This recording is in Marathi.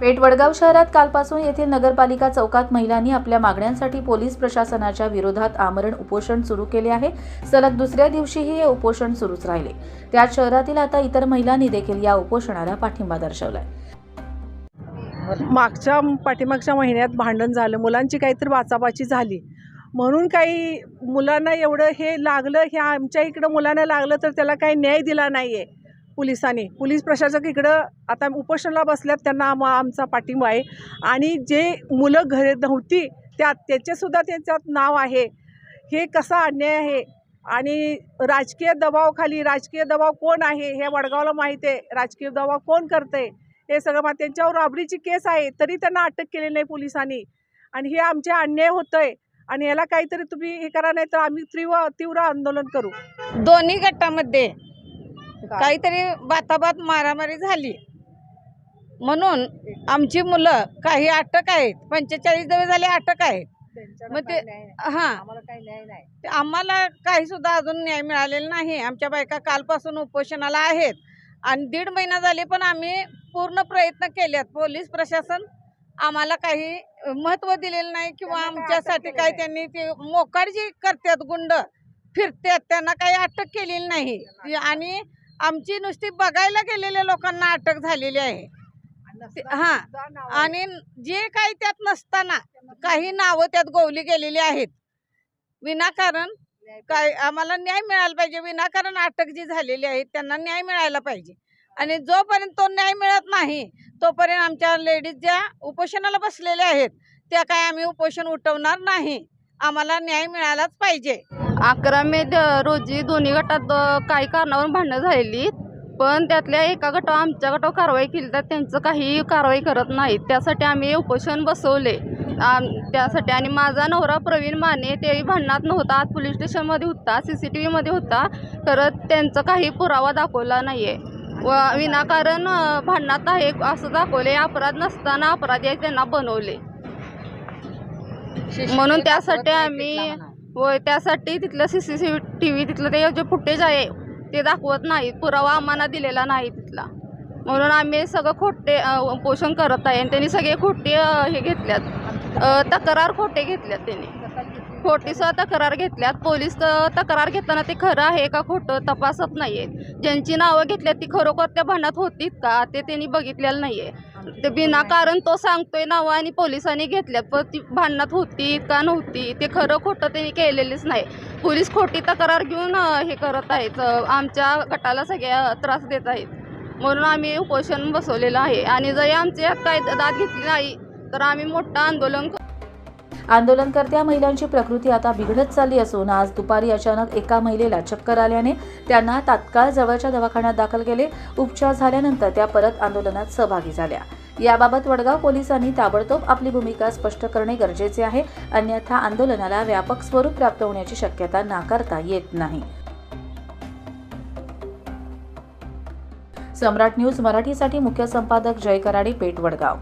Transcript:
पेठ वडगाव शहरात कालपासून येथील नगरपालिका चौकात महिलांनी आपल्या मागण्यांसाठी पोलीस प्रशासनाच्या विरोधात आमरण उपोषण सुरू केले आहे. सलग दुसऱ्या दिवशीही हे उपोषण सुरूच राहिले. त्यात शहरातील आता इतर महिलांनी देखील या उपोषणाला पाठिंबा दर्शवलाय. मागच्या पाठीमागच्या महिन्यात भांडण झालं. मुलांची काहीतरी वाचाबाची झाली. म्हणून काही मुलांना एवढं हे लागलं हे आमच्या इकडं मुलांना लागलं तर त्याला काही न्याय दिला नाही आहे पोलिसांनी. पोलीस प्रशासक इकडं आता उपोषणाला बसल्यात त्यांना आम आमचा पाठिंबा आहे. आणि जे मुलं घरी नव्हती त्यात त्याचेसुद्धा त्यांच्यात नाव आहे. हे कसा अन्याय आहे? आणि राजकीय दबावाखाली राजकीय दबाव कोण आहे? हे वडगावला माहीत आहे. राजकीय दबाव कोण करते हे सगळं मा त्यांच्यावर राबरीची केस आहे. तरी त्यांना अटक केलेली नाही पोलिसांनी. आणि हे आमचे अन्याय होतं आहे आणि याला काहीतरी तुम्ही हे करा नाही तर आम्ही तीव्र तीव्र आंदोलन करू. दोन्ही गटामध्ये काहीतरी बाताबात मारामारी झाली. म्हणून आमची मुलं काही अटक आहेत. पंचेचाळीस दिवस झाले अटक आहेत. मग ते हां. ते आम्हाला काही सुद्धा अजून न्याय मिळालेला नाही. आमच्या बायका कालपासून उपोषणाला आहेत. आणि दीड महिना झाले पण आम्ही पूर्ण प्रयत्न केलेत पोलीस प्रशासन आम्हाला काही महत्त्व दिलेलं नाही किंवा आमच्यासाठी केलेलं त्यांनी ते मोकाट जे करतात गुंड. फिरतात त्यांना काही अटक केलेली नाही. आणि आमची नुसती बघायला गेलेल्या लोकांना अटक झालेली आहे. हां. आणि जे काही त्यात नसताना काही नावं त्यात गोवली गेलेली आहेत. विनाकारण काय आम्हाला न्याय मिळायला पाहिजे. विनाकारण अटक जी झालेली आहे त्यांना न्याय मिळायला पाहिजे. आणि जोपर्यंत तो न्याय मिळत नाही तोपर्यंत आमच्या लेडीज ज्या उपोषणाला बसलेल्या आहेत त्या काय आम्ही उपोषण उठवणार नाही. आम्हाला न्याय मिळालाच पाहिजे. अकरा मे द- रोजी दोन्ही गटात काही कारणावरून भांडणं झालेली. पण त्यातल्या एका गटावर आमच्या गटावर कारवाई केली तर त्यांचं काही कारवाई करत नाहीत. त्यासाठी आम्ही उपोषण बसवले. आम- त्यासाठी आणि माझा नवरा प्रवीण माने तेही भांडणात नव्हता. आज पोलीस स्टेशनमध्ये होता सी सी टी व्हीमध्ये होता. खरं त्यांचं काही पुरावा दाखवला नाही आहे व विनाकारण भांडणात आहे असं दाखवले अपराध नसताना अपराधी त्यांना बनवले. म्हणून त्यासाठी आम्ही व त्यासाठी तिथलं C C C T V तिथलं ते जे फुटेज आहे ते दाखवत नाहीत. पुरावा आम्हाला दिलेला नाही तिथला. म्हणून आम्ही सगळं खोटे पोषण उपोषण करत आहे आणि त्यांनी सगळे खोटे हे घेतल्यात. तक्रार खोटे घेतल्यात त्यांनी. खोटी तक्रार घेतल्यात. पोलीस तक्रार घेताना ते खरं आहे का खोटं तपासत नाही आहेत ज्यांची नावं घेतल्यात ती खरोखर त्या भांडणात होतीत का? ते त्यांनी बघितलेलं नाही आहे ते विनाकारण तो सांगतोय नावं आणि पोलिसांनी घेतल्यात पण ती भांडणात होती का नव्हती? ते खरं खोटं त्यांनी केलेलीच नाही. पोलीस खोटी तक्रार घेऊन हे करत आहेत. आमच्या गटाला सगळ्या त्रास देत आहेत. म्हणून आम्ही उपोषण बसवलेलं आहे. आणि जरी आमची काय दाद घेतली नाही तर आम्ही मोठं आंदोलन आंदोलनकर्त्या महिलांची प्रकृती आता बिघडत चालली असून आज दुपारी अचानक एका महिलेला चक्कर आल्याने त्यांना तात्काळ जवळच्या दवाखान्यात दाखल केले. उपचार झाल्यानंतर त्या परत आंदोलनात सहभागी झाल्या. याबाबत वडगाव पोलिसांनी ताबडतोब आपली भूमिका स्पष्ट करणे गरजेचे आहे. अन्यथा आंदोलनाला व्यापक स्वरूप प्राप्त होण्याची शक्यता नाकारता येत नाही. सम्राट न्यूज मराठीसाठी मुख्य संपादक जय कराडे पेठ वडगाव.